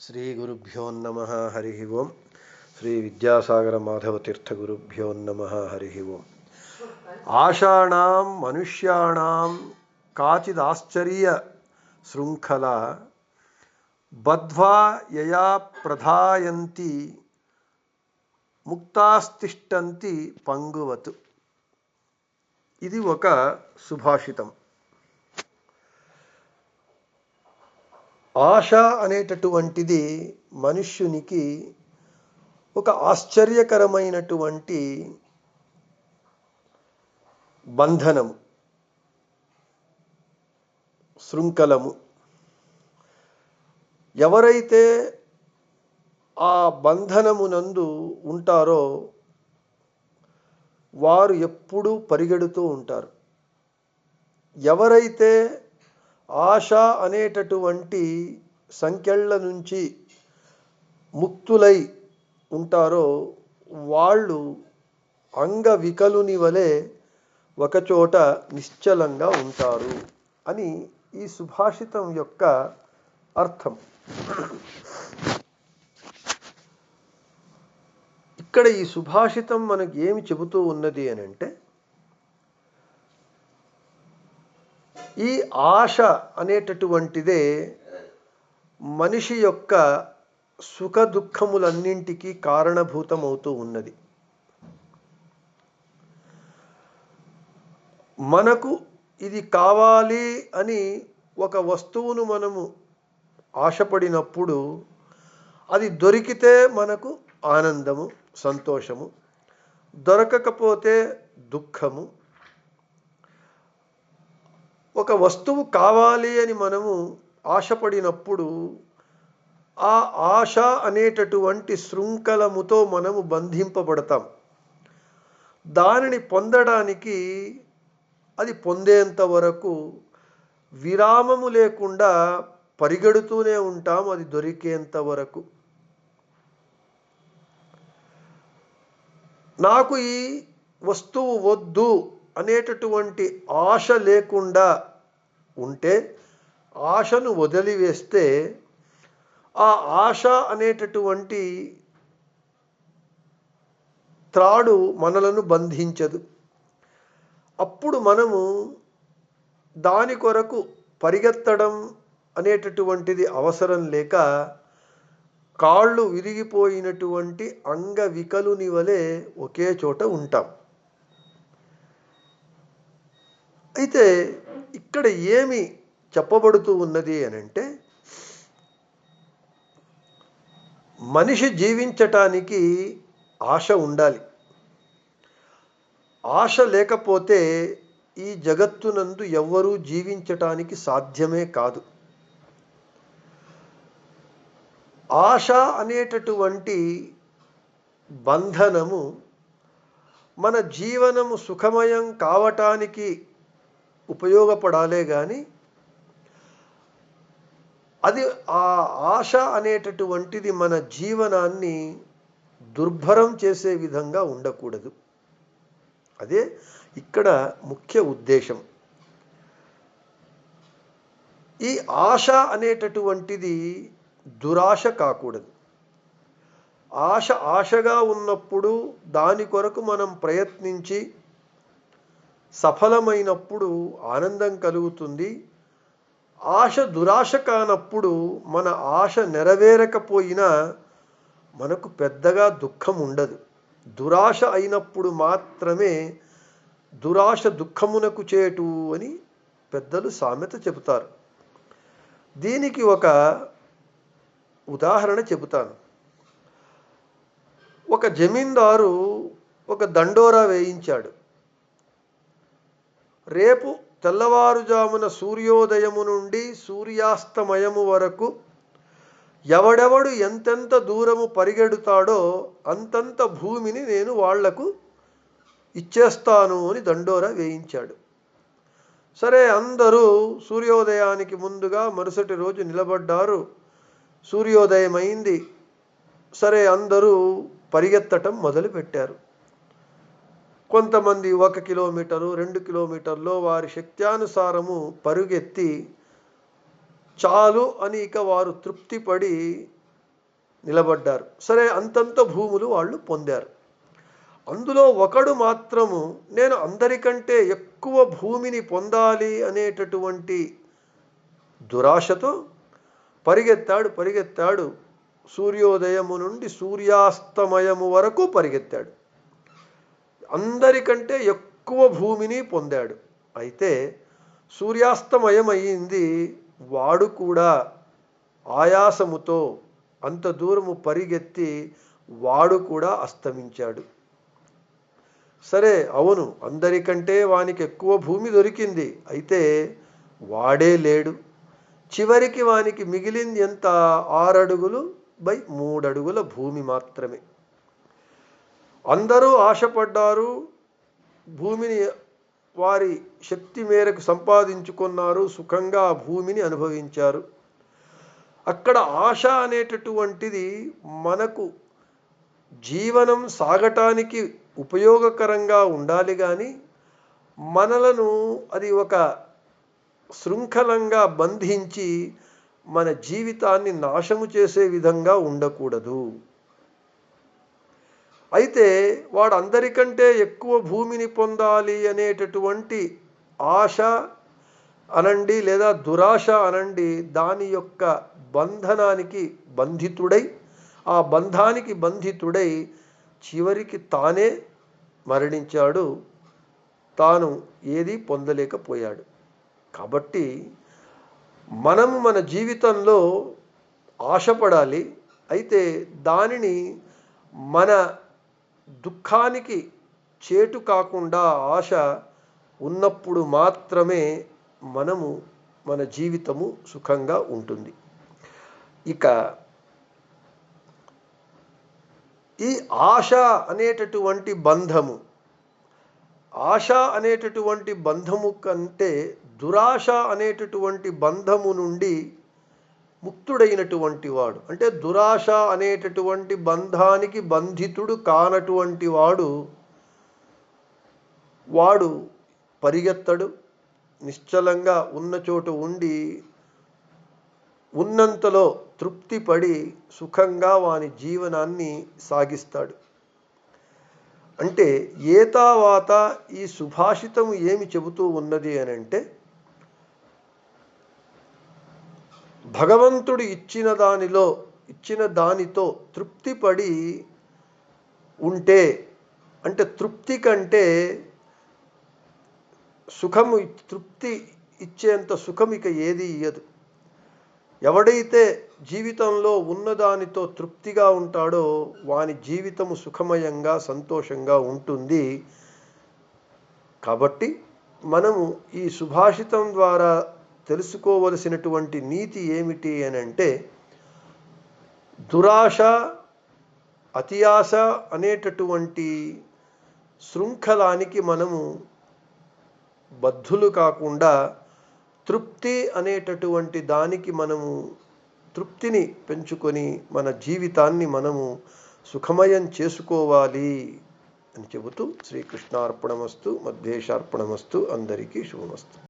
శ్రీ గురుభ్యో నమ హరి ఓం. శ్రీ విద్యాసాగర మాధవతీర్థ గురుభ్యో నమ హరి ఓం. ఆషాణం మనుష్యాణం కాచిదాశ్చర్య శృంఖల బద్ధ్వా యయా ప్రధాయంతి ముక్తాస్తిష్టంతి పంగువతు. ఇది ఒక సుభాషితం. ఆశ అనేటటువంటిది మనుష్యునికి ఒక ఆశ్చర్యకరమైనటువంటి బంధనము శృంఖలము. ఎవరైతే ఆ బంధనమునందు ఉంటారో వారు ఎప్పుడూ పరిగెడుతూ ఉంటారు. ఎవరైతే ఆశ అనేటటువంటి సంఖ్యళ్ళ నుంచి ముక్తులై ఉంటారో వాళ్ళు అంగవికలుని వలె ఒకచోట నిశ్చలంగా ఉంటారు అని ఈ సుభాషితం యొక్క అర్థం. ఇక్కడ ఈ సుభాషితం మనకి ఏమి చెబుతూ ఉన్నది అని అంటే ఈ ఆశ అనేటటువంటిదే మనిషి యొక్క సుఖ దుఃఖములన్నింటికీ కారణభూతమవుతూ ఉన్నది. మనకు ఇది కావాలి అని ఒక వస్తువును మనము ఆశపడినప్పుడు అది దొరికితే మనకు ఆనందము సంతోషము దొరకకపోతే దుఃఖము ఒక వస్తువు కావాలి అని మనము ఆశపడినప్పుడు ఆ ఆశ అనేటటువంటి శృంఖలముతో మనము బంధింపబడతాం. దానిని పొందడానికి అది పొందేంత వరకు విరామము లేకుండా పరిగెడుతూనే ఉంటాం అది దొరికేంత వరకు. నాకు ఈ వస్తువు వద్దు అనేటటువంటి ఆశ లేకుండా ఉంటే ఆశను వదిలివేస్తే ఆ ఆశ అనేటటువంటి త్రాడు మనలను బంధించదు. అప్పుడు మనము దాని కొరకు పరిగెత్తడం అనేటటువంటిది అవసరం లేక కాళ్ళు విరిగిపోయినటువంటి అంగవికలుని వలె ఒకే చోట ఉంటాం. అయితే ఇక్కడ ఏమి చెప్పబడుతూ ఉన్నది అని అంటే మనిషి జీవించటానికి ఆశ ఉండాలి. ఆశ లేకపోతే ఈ జగత్తునందు ఎవ్వరూ జీవించటానికి సాధ్యమే కాదు. ఆశ అనేటటువంటి బంధనము మన జీవనము సుఖమయం కావటానికి ఉపయోగపడాలే కానీ అది ఆ ఆశ అనేటటువంటిది మన జీవనాన్ని దుర్భరం చేసే విధంగా ఉండకూడదు. అదే ఇక్కడ ముఖ్య ఉద్దేశం. ఈ ఆశ అనేటటువంటిది దురాశ కాకూడదు. ఆశ ఆశగా ఉన్నప్పుడు దాని కొరకు మనం ప్రయత్నించి సఫలమైనప్పుడు ఆనందం కలుగుతుంది. ఆశ దురాశ కానప్పుడు మన ఆశ నెరవేరకపోయినా మనకు పెద్దగా దుఃఖం ఉండదు. దురాశ అయినప్పుడు మాత్రమే దురాశ దుఃఖమునకు చేటు అని పెద్దలు సామెత చెబుతారు. దీనికి ఒక ఉదాహరణ చెబుతాను. ఒక జమీందారు ఒక దండోరా వేయించాడు. రేపు తెల్లవారుజామున సూర్యోదయము నుండి సూర్యాస్తమయము వరకు ఎవడెవడు ఎంతెంత దూరము పరిగెడుతాడో అంతంత భూమిని నేను వాళ్ళకు ఇచ్చేస్తాను అని దండోరా వేయించాడు. సరే అందరూ సూర్యోదయానికి ముందుగా మరుసటి రోజు నిలబడ్డారు. సూర్యోదయం అయింది సరే అందరూ పరిగెత్తటం మొదలుపెట్టారు. కొంతమంది ఒక కిలోమీటరు రెండు కిలోమీటర్లో వారి శక్త్యానుసారము పరుగెత్తి చాలు అని ఇక వారు తృప్తిపడి నిలబడ్డారు. సరే అంతంత భూములు వాళ్ళు పొందారు. అందులో ఒకడు మాత్రము నేను అందరికంటే ఎక్కువ భూమిని పొందాలి అనేటటువంటి దురాశతో పరిగెత్తాడు పరిగెత్తాడు. సూర్యోదయము నుండి సూర్యాస్తమయము వరకు పరిగెత్తాడు. అందరికంటే ఎక్కువ భూమిని పొందాడు. అయితే సూర్యాస్తమయం అయ్యింది వాడు కూడా ఆయాసముతో అంత దూరము పరిగెత్తి వాడు కూడా అస్తమించాడు. సరే అవును అందరికంటే వానికి ఎక్కువ భూమి దొరికింది. అయితే వాడే లేడు. చివరికి వానికి మిగిలింది ఎంత? ఆరడుగులు బై మూడడుగుల భూమి మాత్రమే. అందరూ ఆశపడ్డారు భూమిని వారి శక్తి మేరకు సంపాదించుకున్నారు సుఖంగా ఆ భూమిని అనుభవించారు. అక్కడ ఆశ అనేటటువంటిది మనకు జీవనం సాగటానికి ఉపయోగకరంగా ఉండాలి కానీ మనలను అది ఒక శృంఖలంగా బంధించి మన జీవితాన్ని నాశము చేసే విధంగా ఉండకూడదు. అయితే వాడు అందరికంటే ఎక్కువ భూమిని పొందాలి అనేటటువంటి ఆశ అనండి లేదా దురాశ అనండి దాని యొక్క బంధనానికి బంధితుడై ఆ బంధానికి బంధితుడై చివరికి తానే మరణించాడు. తాను ఏది పొందలేకపోయాడు. కాబట్టి మనము మన జీవితంలో ఆశపడాలి. అయితే దానిని మన దుఃఖానికి చేటు కాకుండా ఆశ ఉన్నప్పుడు మాత్రమే మనము మన జీవితము సుఖంగా ఉంటుంది. ఇక ఈ ఆశ అనేటటువంటి బంధము ఆశ అనేటటువంటి బంధము కంటే దురాశ అనేటటువంటి బంధము నుండి ముక్తుడైనటువంటి వాడు. అంటే దురాశ అనేటటువంటి బంధానికి బంధితుడు కానటువంటి వాడు వాడు పరిగెత్తడు నిశ్చలంగా ఉన్న చోట ఉండి ఉన్నంతలో తృప్తిపడి సుఖంగా వాని జీవనాన్ని సాగిస్తాడు. అంటే ఏతావాత ఈ సుభాషితం ఏమి చెబుతూ ఉన్నది అని అంటే భగవంతుడు ఇచ్చిన దానిలో ఇచ్చిన దానితో తృప్తిపడి ఉంటే అంటే తృప్తి కంటే సుఖము తృప్తి ఇచ్చేంత సుఖం ఇక ఏది ఇయ్యదు. ఎవడైతే జీవితంలో ఉన్నదానితో తృప్తిగా ఉంటాడో వాని జీవితము సుఖమయంగా సంతోషంగా ఉంటుంది. కాబట్టి మనము ఈ సుభాషితం ద్వారా తెలుసుకోవలసినటువంటి నీతి ఏమిటి అని అంటే దురాశ అతియాశ అనేటటువంటి శృంఖలానికి మనము బద్ధులు కాకుండా తృప్తి అనేటటువంటి దానికి మనము తృప్తిని పెంచుకొని మన జీవితాన్ని మనము సుఖమయం చేసుకోవాలి అని చెబుతూ శ్రీకృష్ణార్పణమస్తు మధ్యేశార్పణమస్తు అందరికీ శుభమస్తు.